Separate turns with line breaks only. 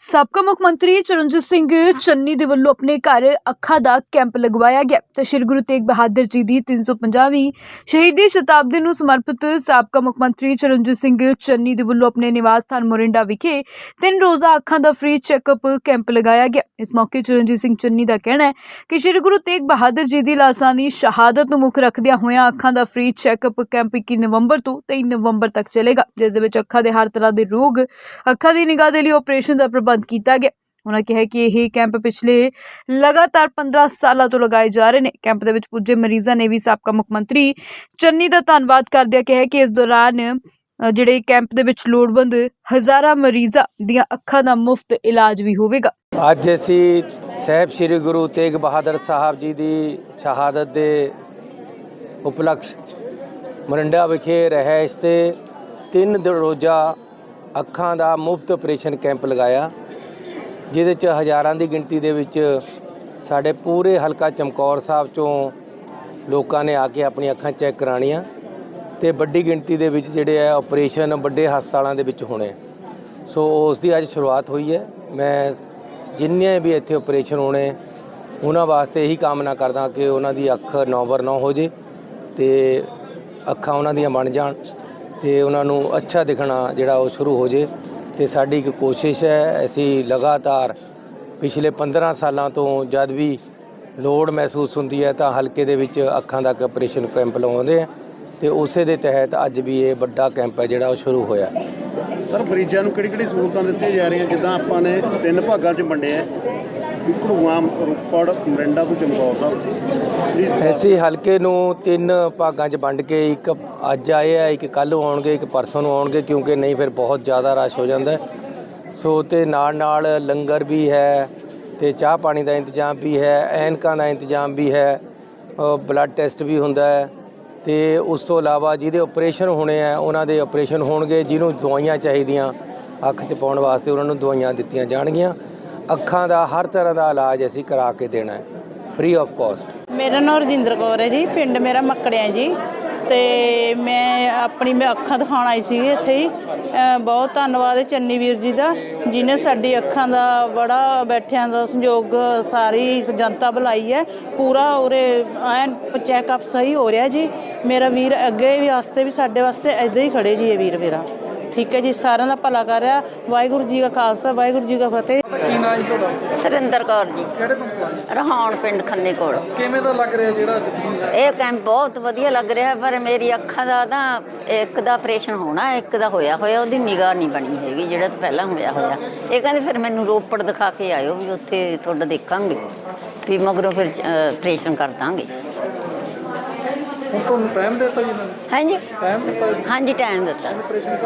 ਸਾਬਕਾ ਮੁੱਖ ਮੰਤਰੀ ਚਰਨਜੀਤ ਸਿੰਘ ਚੰਨੀ ਦੇ ਵੱਲੋਂ ਆਪਣੇ ਘਰ ਅੱਖਾਂ ਦਾ ਕੈਂਪ ਲਗਵਾਇਆ ਗਿਆ ਤੇ ਸ੍ਰੀ ਗੁਰੂ ਤੇਗ ਬਹਾਦਰ ਜੀ ਦੀ 350ਵੀਂ ਸ਼ਹੀਦੀ ਸ਼ਤਾਬਦੀ ਨੂੰ ਸਮਰਪਿਤ ਸਾਬਕਾ ਮੁੱਖ ਮੰਤਰੀ ਚਰਨਜੀਤ ਸਿੰਘ ਚੰਨੀ ਦੇ ਵੱਲੋਂ ਆਪਣੇ ਨਿਵਾਸ ਸਥਾਨ ਮੋਰਿੰਡਾ ਵਿਖੇ ਤਿੰਨ ਰੋਜ਼ਾ ਅੱਖਾਂ ਦਾ ਫ੍ਰੀ ਚੈੱਕਅਪ ਕੈਂਪ ਲਗਾਇਆ ਗਿਆ। ਇਸ ਮੌਕੇ ਚਰਨਜੀਤ ਸਿੰਘ ਚੰਨੀ ਦਾ ਕਹਿਣਾ ਹੈ ਕਿ ਸ੍ਰੀ ਗੁਰੂ ਤੇਗ ਬਹਾਦਰ ਜੀ ਦੀ ਲਾਸਾਨੀ ਸ਼ਹਾਦਤ ਨੂੰ ਮੁੱਖ ਰੱਖਦਿਆਂ ਹੋਇਆਂ ਅੱਖਾਂ ਦਾ ਫ੍ਰੀ ਚੈੱਕਅਪ ਕੈਂਪ 21 ਨਵੰਬਰ ਤੋਂ 23 ਨਵੰਬਰ ਤੱਕ ਚੱਲੇਗਾ, ਜਿਸ ਦੇ ਵਿੱਚ ਅੱਖਾਂ ਦੇ ਹਰ ਤਰ੍ਹਾਂ ਦੇ ਰੋਗ, ਅੱਖਾਂ ਦੀ ਨਿਗਾਹ ਦੇ ਲਈ ਆਪਰੇਸ਼ਨ ਦਾ ਬੰਦ ਕੀਤਾ ਗਿਆ। ਉਹਨਾਂ ਕਿਹਾ ਕਿ ਇਹ ਕੈਂਪ ਪਿਛਲੇ ਲਗਾਤਾਰ 15 ਸਾਲਾਂ ਤੋਂ ਲਗਾਏ ਜਾ ਰਹੇ ਨੇ। ਕੈਂਪ ਦੇ ਵਿੱਚ ਪੁੱਜੇ ਮਰੀਜ਼ਾਂ ਨੇ ਵੀ ਸਾਬਕਾ ਮੁੱਖ ਮੰਤਰੀ ਚੰਨੀ ਦਾ ਧੰਨਵਾਦ ਕਰਦਿਆਂ ਕਿਹਾ ਕਿ ਇਸ ਦੌਰਾਨ ਜਿਹੜੇ ਕੈਂਪ ਦੇ ਵਿੱਚ ਲੋੜਵੰਦ ਹਜ਼ਾਰਾਂ ਮਰੀਜ਼ਾਂ ਦੀਆਂ ਅੱਖਾਂ ਦਾ ਮੁਫਤ ਇਲਾਜ ਵੀ ਹੋਵੇਗਾ।
ਅੱਜ ਅਸੀਂ ਸਹਿਬ ਸ੍ਰੀ ਗੁਰੂ ਤੇਗ ਬਹਾਦਰ ਸਾਹਿਬ ਜੀ ਦੀ ਸ਼ਹਾਦਤ ਦੇ ਉਪਲਕਸ਼ ਮਰਿੰਡਾ ਵਿਖੇ ਰਹਿਸ਼ ਤੇ ਤਿੰਨ ਰੋਜ਼ਾ ਅੱਖਾਂ ਦਾ ਮੁਫਤ ਆਪਰੇਸ਼ਨ ਕੈਂਪ ਲਗਾਇਆ, ਜਿਹਦੇ ਚ ਹਜ਼ਾਰਾਂ ਦੀ ਗਿਣਤੀ ਦੇ ਵਿੱਚ ਸਾਡੇ ਪੂਰੇ ਹਲਕਾ ਚਮਕੌਰ ਸਾਹਿਬ ਚੋਂ ਲੋਕਾਂ ਨੇ ਆ ਕੇ ਆਪਣੀਆਂ ਅੱਖਾਂ ਚੈੱਕ ਕਰਾਣੀਆਂ ਤੇ ਵੱਡੀ ਗਿਣਤੀ ਦੇ ਵਿੱਚ ਜਿਹੜੇ ਆ ਆਪਰੇਸ਼ਨ ਵੱਡੇ ਹਸਪਤਾਲਾਂ ਦੇ ਵਿੱਚ ਹੋਣੇ। ਸੋ ਉਸ ਦੀ ਅੱਜ ਸ਼ੁਰੂਆਤ ਹੋਈ ਹੈ। ਮੈਂ ਜਿੰਨੇ ਵੀ ਇੱਥੇ ਆਪਰੇਸ਼ਨ ਹੋਣੇ, ਉਹਨਾਂ ਵਾਸਤੇ ਇਹੀ ਕਾਮਨਾ ਕਰਦਾ ਕਿ ਉਹਨਾਂ ਦੀ ਅੱਖ ਨੌਬਰ ਨਾ ਹੋ ਜੇ ਤੇ ਅੱਖਾਂ ਉਹਨਾਂ ਦੀਆਂ ਬਣ ਜਾਣ। ਤੇ ਉਹਨਾਂ ਨੂੰ ਅੱਛਾ ਦਿਖਣਾ ਜਿਹੜਾ ਉਹ ਸ਼ੁਰੂ ਹੋ ਜੇ। ਤੇ ਸਾਡੀ ਇੱਕ ਕੋਸ਼ਿਸ਼ ਹੈ, ਅਸੀਂ ਲਗਾਤਾਰ ਪਿਛਲੇ 15 ਸਾਲਾਂ ਤੋਂ ਜਦ ਵੀ ਲੋੜ ਮਹਿਸੂਸ ਹੁੰਦੀ ਹੈ ਤਾਂ ਹਲਕੇ ਦੇ ਵਿੱਚ ਅੱਖਾਂ ਦਾ ਆਪਰੇਸ਼ਨ ਕੈਂਪ ਲਗਾਉਂਦੇ ਆ ਤੇ ਉਸੇ ਦੇ ਤਹਿਤ ਅੱਜ ਵੀ ਇਹ ਵੱਡਾ ਕੈਂਪ ਹੈ ਜਿਹੜਾ ਉਹ ਸ਼ੁਰੂ ਹੋਇਆ।
ਸਰ, ਮਰੀਜ਼ਾਂ ਨੂੰ ਕਿਹੜੀ ਕਿਹੜੀ ਸਹੂਲਤਾਂ ਦਿੱਤੀਆਂ ਜਾ ਰਹੀਆਂ? ਜਿੱਦਾਂ ਆਪਾਂ ਨੇ ਤਿੰਨ ਭਾਗਾਂ 'ਚ ਵੰਡਿਆ ਆ ਰੋਪੜ ਮਰਿੰਡਾ ਤੋਂ ਚਮਕੌਰ ਸਾਹਿਬ।
ਐਸੀ ਹਲਕੇ ਨੂੰ ਤਿੰਨ ਭਾਗਾਂ 'ਚ ਵੰਡ ਕੇ, ਇੱਕ ਅੱਜ ਆਏ ਆ, ਇੱਕ ਕੱਲ੍ਹ ਨੂੰ ਆਉਣਗੇ, ਇੱਕ ਪਰਸੋਂ ਨੂੰ ਆਉਣਗੇ, ਕਿਉਂਕਿ ਨਹੀਂ ਫਿਰ ਬਹੁਤ ਜ਼ਿਆਦਾ ਰਸ਼ ਹੋ ਜਾਂਦਾ ਸੋ ਤੇ ਨਾਲ ਨਾਲ ਲੰਗਰ ਵੀ ਹੈ, ਤੇ ਚਾਹ ਪਾਣੀ ਦਾ ਇੰਤਜ਼ਾਮ ਵੀ ਹੈ, ਐਨਕਾਂ ਦਾ ਇੰਤਜ਼ਾਮ ਵੀ ਹੈ ਬਲੱਡ ਟੈਸਟ ਵੀ ਹੁੰਦਾ ਹੈ। ਤੇ ਉਸ ਤੋਂ ਇਲਾਵਾ ਜਿਹਦੇ ਆਪਰੇਸ਼ਨ ਹੋਣੇ ਆ, ਉਹਨਾਂ ਦੇ ਆਪਰੇਸ਼ਨ ਹੋਣਗੇ, ਜਿਹਨੂੰ ਦਵਾਈਆਂ ਚਾਹੀਦੀਆਂ, ਅੱਖ 'ਚ ਪਾਉਣ ਵਾਸਤੇ ਉਹਨਾਂ ਨੂੰ ਦਵਾਈਆਂ ਦਿੱਤੀਆਂ ਜਾਣਗੀਆਂ। ਅੱਖਾਂ ਦਾ, ਹਰ ਤਰ੍ਹਾਂ ਦਾ ਇਲਾਜ ਅਸੀਂ ਕਰਾ ਕੇ ਦੇਣਾ ਹੈ ਫ੍ਰੀ ਆਫ ਕਾਸਟ
ਮੇਰਾ ਨਾਮ ਰਜਿੰਦਰ ਕੌਰ ਹੈ ਜੀ, ਪਿੰਡ ਮੇਰਾ ਮੱਕੜਿਆ ਜੀ। ਤੇ ਮੈਂ ਆਪਣੀ, ਮੈਂ ਅੱਖਾਂ ਦਿਖਾਉਣ ਆਈ ਸੀ ਇੱਥੇ ਹੀ। ਬਹੁਤ ਧੰਨਵਾਦ ਹੈ ਚੰਨੀ ਵੀਰ ਜੀ ਦਾ, ਜਿਨੇ ਸਾਡੀ ਅੱਖਾਂ ਦਾ ਬੜਾ ਬੈਠਿਆਂ ਦਾ ਸੰਯੋਗ ਸਾਰੀ ਜਨਤਾ ਬੁਲਾਈ ਹੈ। ਪੂਰਾ ਉਰੇ ਐਨ ਚੈੱਕਅਪ ਸਹੀ ਹੋ ਰਿਹਾ ਜੀ। ਮੇਰਾ ਵੀਰ ਅੱਗੇ ਵੀ ਵਾਸਤੇ ਵੀ ਸਾਡੇ ਵਾਸਤੇ ਐਦਾਂ ਹੀ ਖੜੇ ਜੀ ਇਹ ਵੀਰ ਮੇਰਾ ਠੀਕ ਹੈ ਜੀ ਸਾਰਿਆਂ ਦਾ ਭਲਾ ਕਰ ਰਿਹਾ। ਵਾਹਿਗੁਰੂ ਜੀ ਕਾ ਖਾਲਸਾ ਵਾਹਿਗੁਰੂ ਜੀ ਕਾ ਫਤਿਹ।
ਕੀ ਨਾਂ ਜੀ ਤੁਹਾਡਾ?
ਸੁਰਿੰਦਰ ਕੌਰ ਜੀ।
ਕਿਹੜੇ ਪਿੰਡ ਤੋਂ ਆਏ?
ਰਹਾਉਣ ਪਿੰਡ ਖੰਨੇ ਕੋਲ।
ਕਿਵੇਂ ਦਾ ਲੱਗ ਰਿਹਾ ਜਿਹੜਾ
ਇਹ ਕੈਂਪ ਬਹੁਤ ਵਧੀਆ ਲੱਗ ਰਿਹਾ ਪਰ ਮੇਰੀ ਅੱਖਾਂ ਦਾ ਤਾਂ ਇੱਕ ਦਾ ਆਪਰੇਸ਼ਨ ਹੋਣਾ ਇੱਕ ਦਾ ਹੋਇਆ ਹੋਇਆ ਉਹਦੀ ਨਿਗਾਹ ਨਹੀਂ ਬਣੀ ਹੈਗੀ ਜਿਹੜਾ ਤਾਂ ਪਹਿਲਾਂ ਹੋਇਆ ਹੋਇਆ। ਇਹ ਕਹਿੰਦੇ ਫਿਰ ਮੈਨੂੰ ਰੋਪੜ ਦਿਖਾ ਕੇ ਆਇਓ ਵੀ ਉੱਥੇ ਤੁਹਾਡਾ ਦੇਖਾਂਗੇ ਵੀ ਮਗਰੋਂ ਫਿਰ ਆਪਰੇਸ਼ਨ ਕਰ ਦਾਂਗੇ।
ਹੁਣ ਤੁਹਾਨੂੰ ਟਾਈਮ ਦਿੱਤਾ ਜੀ ਇਹਨਾਂ ਨੇ?
ਹਾਂਜੀ।
ਟਾਈਮ ਦਿੱਤਾ
ਹਾਂਜੀ ਟਾਈਮ ਦਿੱਤਾ।
ਆਪਰੇਸ਼ਨ